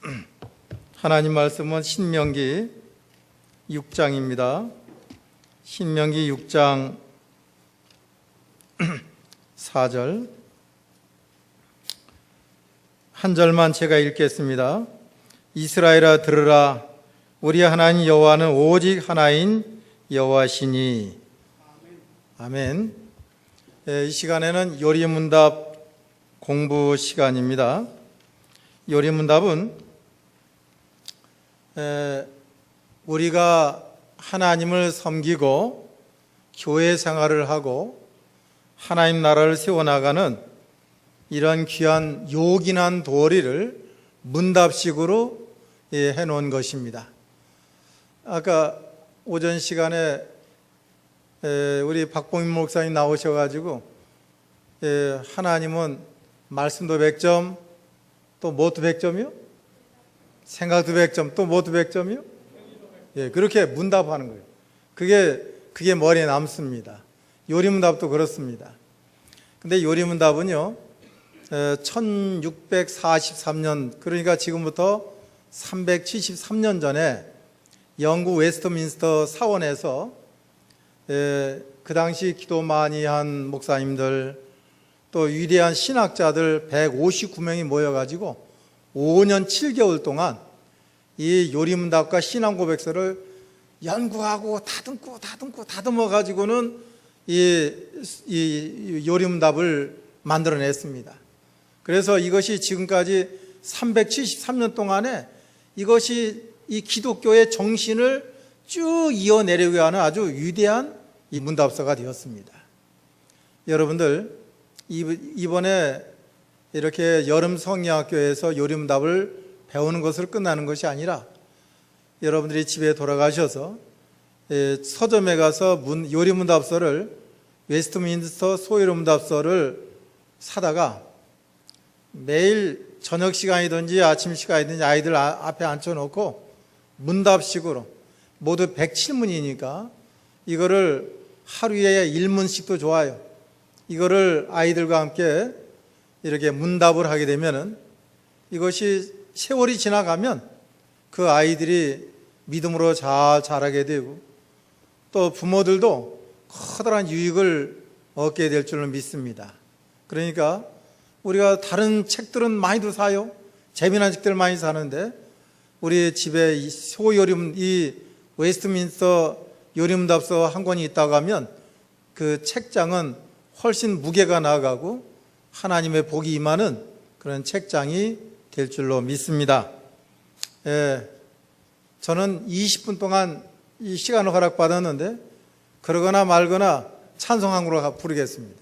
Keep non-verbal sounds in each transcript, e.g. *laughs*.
*clears throat* 하나님 말씀은 신명기 6장입니다. 신명기 6장 4절 *clears throat* 한 절만 제가 읽겠습니다. 이스라엘아 들으라 우리 하나님 여호와는 오직 하나인 여호와시니 아멘. 예, 이 시간에는 요리문답 공부 시간입니다. 요리문답은 에, 우리가 하나님을 섬기고 교회 생활을 하고 하나님 나라를 세워나가는 이런 귀한 요긴한 도리를 문답식으로 예, 해놓은 것입니다. 아까 오전 시간에 에, 우리 박봉민 목사님 나오셔가지고 예, 하나님은 말씀도 100점 또 뭐도 100점이요? 생각도 100점 또 뭐도 100점이요? 예, 그렇게 문답하는 거예요. 그게 그게 머리에 남습니다. 요리문답도 그렇습니다. 근데 요리문답은요. 1643년 그러니까 지금부터 373년 전에 영국 웨스트민스터 사원에서 에, 그 당시 기도 많이 한 목사님들 또 위대한 신학자들 159명이 모여가지고 5년 7개월 동안 이 요리문답과 신앙 고백서를 연구하고 다듬고 다듬고 다듬어 가지고는 이, 이 요리문답을 만들어냈습니다. 그래서 이것이 지금까지 373년 동안에 이것이 이 기독교의 정신을 쭉 이어내려고 하는 아주 위대한 이 문답서가 되었습니다. 여러분들 이번에 이렇게 여름 성리학교에서 요리문답을 배우는 것을 끝나는 것이 아니라 여러분들이 집에 돌아가셔서 예, 서점에 가서 문, 요리문답서를 웨스트민스터 소요리문답서를 사다가 매일 저녁 시간이든지 아침 시간이든지 아이들 아- 앞에 앉혀놓고 문답식으로 모두 107문이니까 이거를 하루에 1문씩도 좋아요. 이거를 아이들과 함께 이렇게 문답을 하게 되면은 이것이 세월이 지나가면 그 아이들이 믿음으로 잘 자라게 되고 또 부모들도 커다란 유익을 얻게 될 줄로 믿습니다. 그러니까 우리가 다른 책들은 많이도 사요. 재미난 책들 많이 사는데 우리 집에 이 소요림 이 웨스트민스터 요림답서 한 권이 있다고 하면 그 책장은 훨씬 무게가 나가고 하나님의 복이 임하는 그런 책장이 될 줄로 믿습니다. 예, 저는 20분 동안 이 시간을 허락받았는데 그러거나 말거나 찬송 한 그룹 부르겠습니다.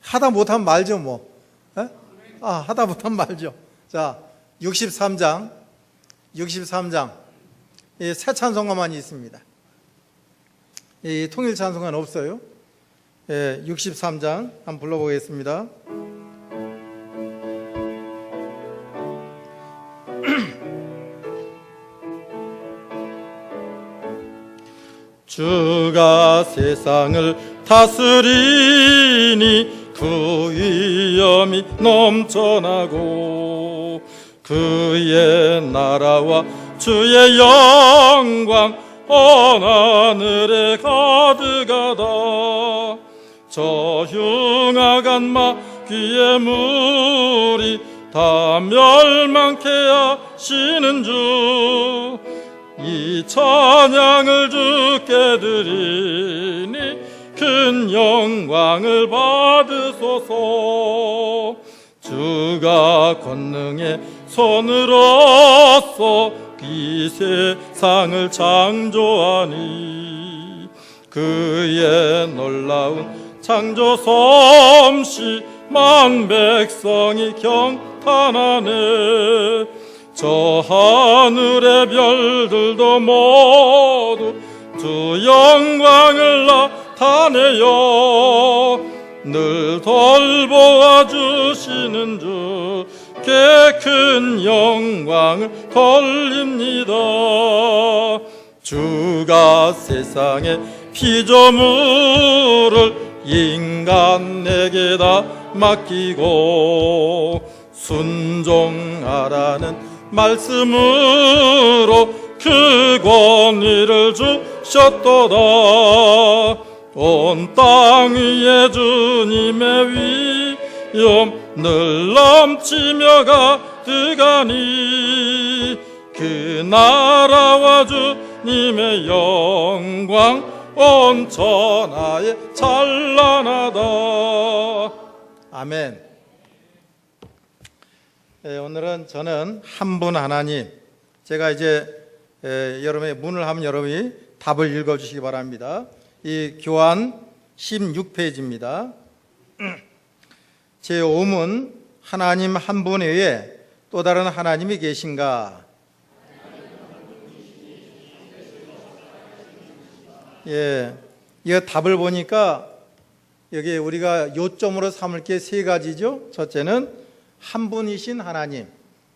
하다 못하면 말죠 뭐. 예? 아 하다 못하면 말죠. 자 63장 63장 이새 찬송가만 있습니다. 이 통일 찬송가는 없어요. 예, 63장 한번 불러보겠습니다. *clears throat* 주가 세상을 다스리니 그 위엄이 넘쳐나고 그의 나라와 주의 영광 온 하늘에 가득하다 저 흉악한 마 귀의 물이 다 멸망케 하시는 주. 이 찬양을 주께 드리니 큰 영광을 받으소서. 주가 권능의 손으로서 이 세상을 창조하니 그의 놀라운 창조 솜씨 만 백성이 경탄하네. 저 하늘의 별들도 모두 주 영광을 나타내요. 늘 돌보아 주시는 주께 큰 영광을 돌립니다. 주가 세상의 피조물을 인간에게 다 맡기고 순종하라는 말씀으로 그 권위를 주셨도다. 온 땅 위에 주님의 위엄 늘 넘치며 가득하니 그 나라와 주님의 영광 온 천하에 찬란하다 아멘. 예, 오늘은 저는 한 분 하나님. 제가 이제 예, 여러분의 문을 하면 여러분이 답을 읽어주시기 바랍니다. 이 교환 16페이지입니다. *clears throat* 제 5문 하나님 한분 외에 또 다른 하나님이 계신가? 예, 이 답을 보니까 여기 우리가 요점으로 삼을 게 세 가지죠. 첫째는 한 분이신 하나님,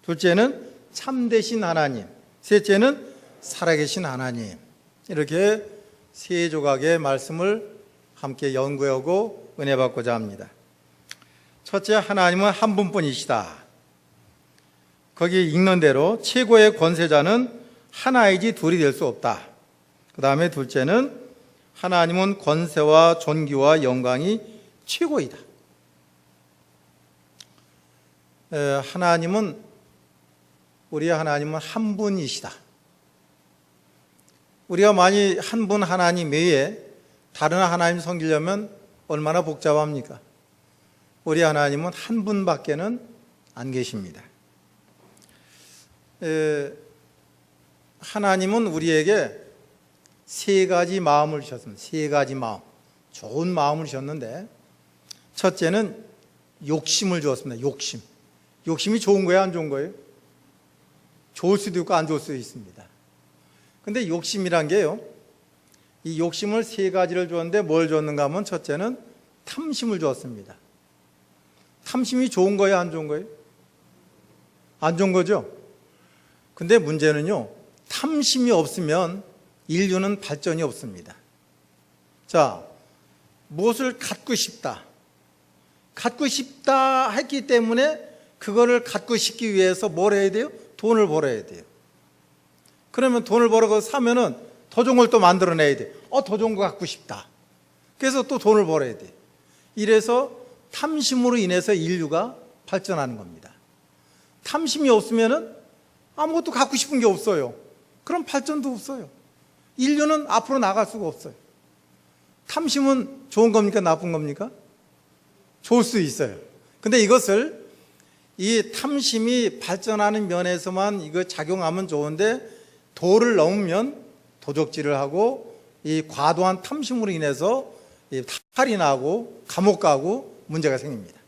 둘째는 참되신 하나님, 셋째는 살아계신 하나님. 이렇게 세 조각의 말씀을 함께 연구하고 은혜 받고자 합니다. 첫째, 하나님은 한 분뿐이시다. 거기 읽는 대로 최고의 권세자는 하나이지 둘이 될 수 없다. 그 다음에 둘째는 하나님은 권세와 존귀와 영광이 최고이다. 에, 하나님은 우리 하나님은 한 분이시다. 우리가 많이 한 분 하나님 외에 다른 하나님 섬기려면 얼마나 복잡합니까? 우리 하나님은 한 분밖에는 안 계십니다. 에, 하나님은 우리에게 세 가지 마음을 주셨습니다. 세 가지 마음. 좋은 마음을 주셨는데, 첫째는 욕심을 주었습니다. 욕심. 욕심이 좋은 거예요? 안 좋은 거예요? 좋을 수도 있고 안 좋을 수도 있습니다. 근데 욕심이란 게요, 이 욕심을 세 가지를 주었는데 뭘 줬는가 하면 첫째는 탐심을 주었습니다. 탐심이 좋은 거예요? 안 좋은 거예요? 안 좋은 거죠? 근데 문제는요, 탐심이 없으면 인류는 발전이 없습니다. 자, 무엇을 갖고 싶다. 갖고 싶다 했기 때문에 그거를 갖고 싶기 위해서 뭘 해야 돼요? 돈을 벌어야 돼요. 그러면 돈을 벌어서 사면은 더 좋은 걸 또 만들어내야 돼. 어, 더 좋은 거 갖고 싶다. 그래서 또 돈을 벌어야 돼. 이래서 탐심으로 인해서 인류가 발전하는 겁니다. 탐심이 없으면은 아무것도 갖고 싶은 게 없어요. 그럼 발전도 없어요. 인류는 앞으로 나갈 수가 없어요. 탐심은 좋은 겁니까? 나쁜 겁니까? 좋을 수 있어요. 근데 이것을 이 탐심이 발전하는 면에서만 이거 작용하면 좋은데 도를 넘으면 도적질을 하고 이 과도한 탐심으로 인해서 이 탈이 나고 감옥 가고 문제가 생깁니다.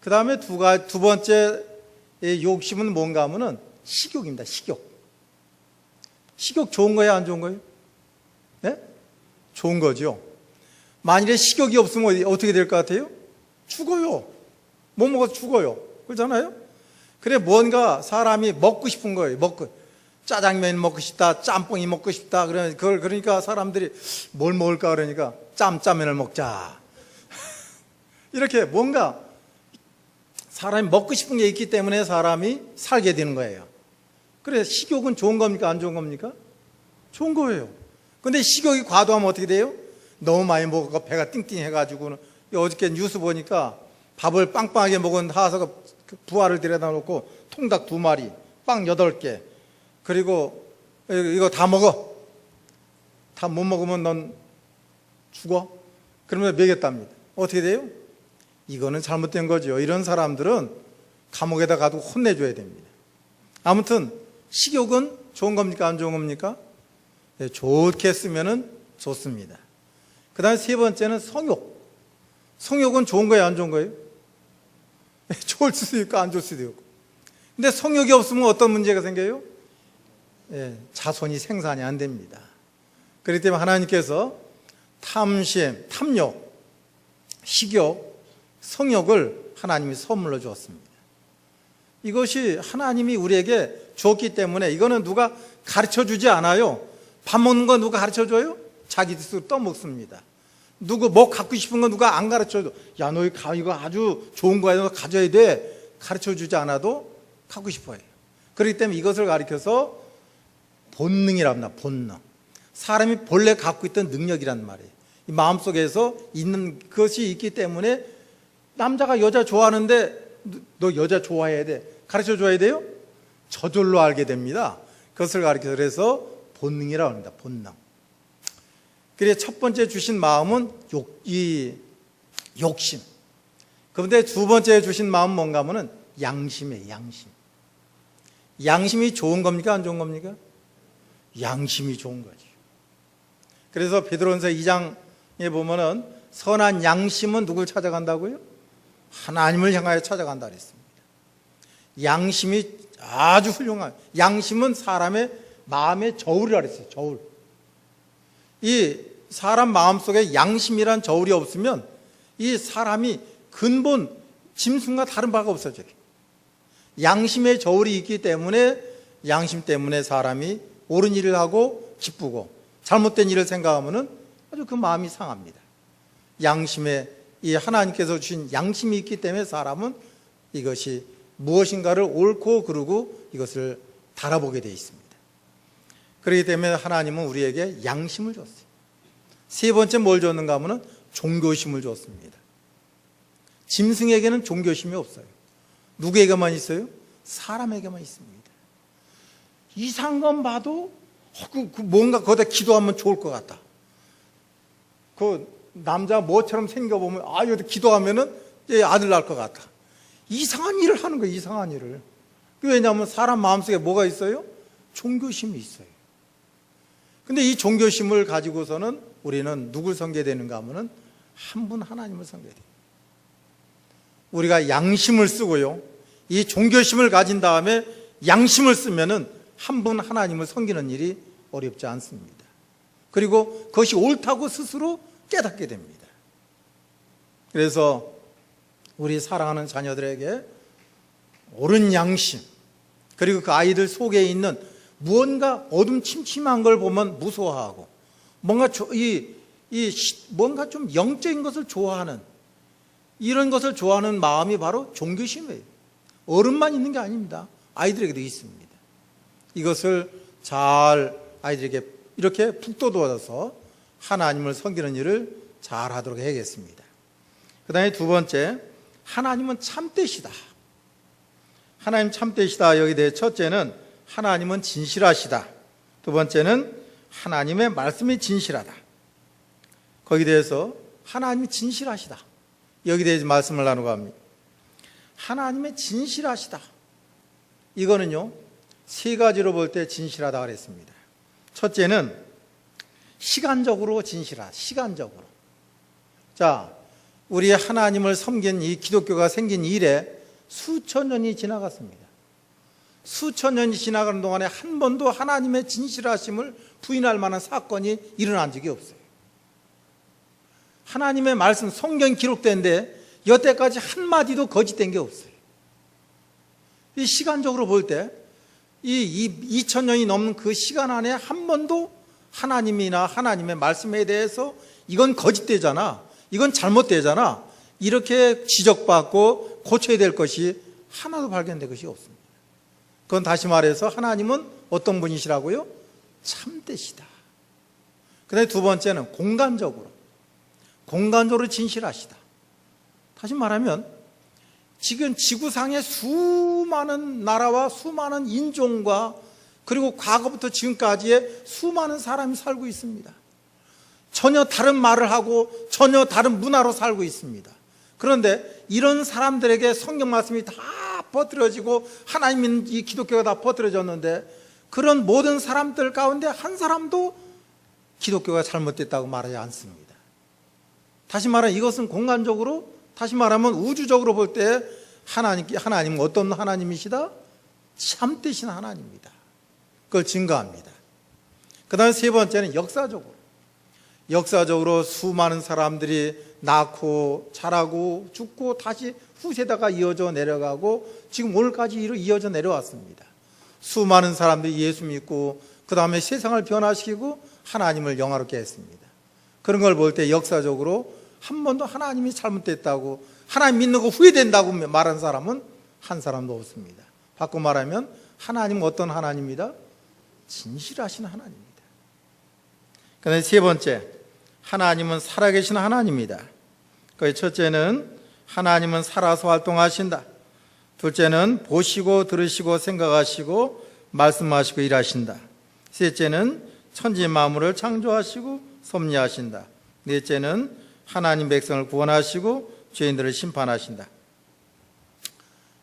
그 다음에 두, 가, 두 번째 이 욕심은 뭔가 하면은 식욕입니다. 식욕. 식욕 좋은 거예요? 안 좋은 거예요? 네? 좋은 거죠. 만일에 식욕이 없으면 어떻게 될 것 같아요? 죽어요. 못 먹어서 죽어요. 그렇잖아요? 그래, 뭔가 사람이 먹고 싶은 거예요. 먹고. 짜장면 먹고 싶다, 짬뽕이 먹고 싶다. 그러면 그걸, 그러니까 사람들이 뭘 먹을까 그러니까 짬짜면을 먹자. *laughs* 이렇게 뭔가 사람이 먹고 싶은 게 있기 때문에 사람이 살게 되는 거예요. 그래, 식욕은 좋은 겁니까? 안 좋은 겁니까? 좋은 거예요. 근데 식욕이 과도하면 어떻게 돼요? 너무 많이 먹고 배가 띵띵해가지고는 어저께 뉴스 보니까 밥을 빵빵하게 먹은 하사가 부화를 들여다 놓고 통닭 두 마리, 빵 여덟 개, 그리고 이거 다 먹어. 다 못 먹으면 넌 죽어. 그러면 먹였답니다. 어떻게 돼요? 이거는 잘못된 거죠. 이런 사람들은 감옥에다 가도 혼내줘야 됩니다. 아무튼 식욕은 좋은 겁니까? 안 좋은 겁니까? 네, 좋게 쓰면은 좋습니다. 그 다음에 세 번째는 성욕. 성욕은 좋은 거예요? 안 좋은 거예요? 네, *laughs* 좋을 수도 있고 안 좋을 수도 있고. 근데 성욕이 없으면 어떤 문제가 생겨요? 예, 자손이 생산이 안 됩니다. 그렇기 때문에 하나님께서 탐심, 탐욕, 식욕, 성욕을 하나님이 선물로 주었습니다. 이것이 하나님이 우리에게 줬기 때문에 이거는 누가 가르쳐 주지 않아요. 밥 먹는 거 누가 가르쳐 줘요? 자기 스스로 떠먹습니다. 누구 뭐 갖고 싶은 거 누가 안 가르쳐 줘. 야, 너 이거 아주 좋은 거야. 너 가져야 돼. 가르쳐 주지 않아도 갖고 싶어 해요. 그렇기 때문에 이것을 가리켜서 본능이라 합니다. 본능. 사람이 본래 갖고 있던 능력이란 말이에요. 이 마음속에서 있는 것이 있기 때문에 남자가 여자 좋아하는데 너 여자 좋아해야 돼. 가르쳐 줘야 돼요? 저절로 알게 됩니다. 그것을 가르쳐 그래서 본능이라고 합니다. 본능. 그래 첫 번째 주신 마음은 욕, 이 욕심. 그런데 두 번째 주신 마음은 뭔가 하면은 양심이에요. 양심. 양심이 좋은 겁니까? 안 좋은 겁니까? 양심이 좋은 거지. 그래서 베드로전서 2장에 보면은 선한 양심은 누굴 찾아간다고요? 하나님을 향하여 찾아간다 그랬습니다. 양심이 아주 훌륭한 양심은 사람의 마음의 저울이라 그랬어요. 저울. 이 사람 마음속에 양심이란 저울이 없으면 이 사람이 근본 짐승과 다른 바가 없어져요. 양심의 저울이 있기 때문에 양심 때문에 사람이 옳은 일을 하고 기쁘고 잘못된 일을 생각하면은 아주 그 마음이 상합니다. 양심에 이 하나님께서 주신 양심이 있기 때문에 사람은 이것이 무엇인가를 옳고 그르고 이것을 달아보게 되어 있습니다. 그렇기 때문에 하나님은 우리에게 양심을 줬어요. 세 번째 뭘 줬는가 하면은 종교심을 줬습니다. 짐승에게는 종교심이 없어요. 누구에게만 있어요? 사람에게만 있습니다. 이상한 건 봐도 어, 그, 그 뭔가 거기다 기도하면 좋을 것 같다. 그 남자 뭐처럼 생겨보면 아 여기 기도하면은 얘 아들 낳을 것 같다. 이상한 일을 하는 거예요. 이상한 일을. 왜냐하면 사람 마음속에 뭐가 있어요? 종교심이 있어요. 근데 이 종교심을 가지고서는 우리는 누굴 섬겨야 되는가 하면은 한 분 하나님을 섬겨야 돼요. 우리가 양심을 쓰고요. 이 종교심을 가진 다음에 양심을 쓰면은 한 분 하나님을 섬기는 일이 어렵지 않습니다. 그리고 그것이 옳다고 스스로 깨닫게 됩니다. 그래서 우리 사랑하는 자녀들에게 옳은 양심, 그리고 그 아이들 속에 있는 무언가 어둠침침한 걸 보면 무서워하고, 뭔가 조- 이, 이 시- 뭔가 좀 영적인 것을 좋아하는 이런 것을 좋아하는 마음이 바로 종교심이에요. 어른만 있는 게 아닙니다. 아이들에게도 있습니다. 이것을 잘 아이들에게 이렇게 북돋워서 하나님을 섬기는 일을 잘 하도록 해야겠습니다. 그 다음에 두 번째, 하나님은 참되시다. 하나님 참되시다. 여기 대해 첫째는 하나님은 진실하시다. 두 번째는 하나님의 말씀이 진실하다. 거기에 대해서 하나님이 진실하시다. 여기 대해서 말씀을 나누고 합니다. 하나님의 진실하시다. 이거는요, 세 가지로 볼 때 진실하다 그랬습니다. 첫째는 시간적으로 진실하다. 시간적으로. 자, 우리 하나님을 섬긴 이 기독교가 생긴 이래 수천 년이 지나갔습니다. 수천 년이 지나가는 동안에 한 번도 하나님의 진실하심을 부인할 만한 사건이 일어난 적이 없어요. 하나님의 말씀, 성경 기록된데 여태까지 한마디도 거짓된 게 없어요. 이 시간적으로 볼 때, 이 2000년이 넘는 그 시간 안에 한 번도 하나님이나 하나님의 말씀에 대해서 이건 거짓되잖아. 이건 잘못되잖아. 이렇게 지적받고 고쳐야 될 것이 하나도 발견된 것이 없습니다. 그건 다시 말해서 하나님은 어떤 분이시라고요? 참되시다. 그 다음에 두 번째는 공간적으로. 공간적으로 진실하시다. 다시 말하면 지금 지구상의 수많은 나라와 수많은 인종과 그리고 과거부터 지금까지의 수많은 사람이 살고 있습니다. 전혀 다른 말을 하고 전혀 다른 문화로 살고 있습니다. 그런데 이런 사람들에게 성경 말씀이 다 퍼뜨려지고 하나님 이 기독교가 다 퍼뜨려졌는데 그런 모든 사람들 가운데 한 사람도 기독교가 잘못됐다고 말하지 않습니다. 다시 말하면 이것은 공간적으로 다시 말하면 우주적으로 볼 때 하나님 하나님은 어떤 하나님이시다? 참되신 하나님입니다. 그걸 증거합니다. 그다음에 세 번째는 역사적으로 역사적으로 수많은 사람들이 낳고 자라고 죽고 다시 후세다가 이어져 내려가고 지금 오늘까지 이어져 내려왔습니다. 수많은 사람들이 예수 믿고 그 다음에 세상을 변화시키고 하나님을 영화롭게 했습니다. 그런 걸 볼 때 역사적으로 한 번도 하나님이 잘못됐다고 하나님 믿는 거 후회된다고 말한 사람은 한 사람도 없습니다. 바꿔 말하면 하나님은 어떤 하나님입니다? 진실하신 하나님입니다. 그다음에 세 번째, 하나님은 살아계신 하나님입니다. 그 첫째는 하나님은 살아서 활동하신다. 둘째는 보시고 들으시고 생각하시고 말씀하시고 일하신다. 셋째는 천지 만물을 창조하시고 섭리하신다. 넷째는 하나님 백성을 구원하시고 죄인들을 심판하신다.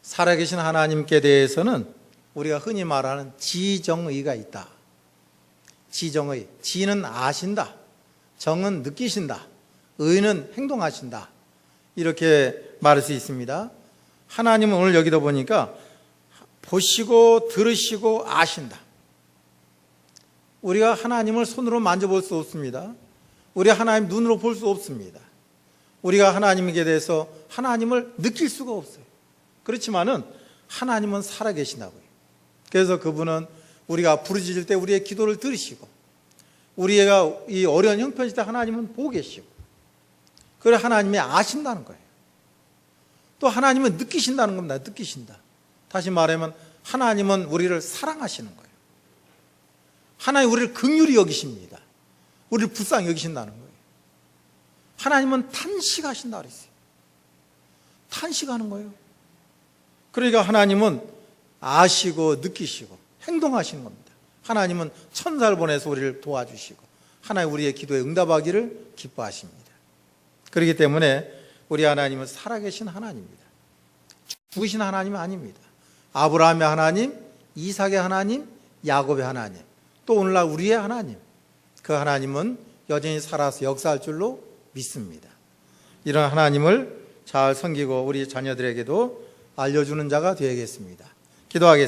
살아계신 하나님께 대해서는 우리가 흔히 말하는 지정의가 있다. 지정의. 지는 아신다. 정은 느끼신다. 의는 행동하신다. 이렇게 말할 수 있습니다. 하나님은 오늘 여기다 보니까 보시고 들으시고 아신다. 우리가 하나님을 손으로 만져볼 수 없습니다. 우리가 하나님 눈으로 볼 수 없습니다. 우리가 하나님에게 대해서 하나님을 느낄 수가 없어요. 그렇지만은 하나님은 살아계신다고요. 그래서 그분은 우리가 부르짖을 때 우리의 기도를 들으시고 우리가 이 어려운 형편일 때 하나님은 보고 계시고 그래 하나님이 아신다는 거예요. 또 하나님은 느끼신다는 겁니다. 느끼신다. 다시 말하면 하나님은 우리를 사랑하시는 거예요. 하나님 우리를 긍휼히 여기십니다. 우리를 불쌍히 여기신다는 거예요. 하나님은 탄식하신다 그랬어요. 탄식하는 거예요. 그러니까 하나님은 아시고 느끼시고 행동하시는 겁니다. 하나님은 천사를 보내서 우리를 도와주시고 하나님 우리의 기도에 응답하기를 기뻐하십니다. 그렇기 때문에 우리 하나님은 살아계신 하나님입니다. 죽으신 하나님이 아닙니다. 아브라함의 하나님, 이삭의 하나님, 야곱의 하나님, 또 오늘날 우리의 하나님. 그 하나님은 여전히 살아서 역사할 줄로 믿습니다. 이런 하나님을 잘 섬기고 우리 자녀들에게도 알려주는 자가 되야겠습니다. 기도하겠습니다.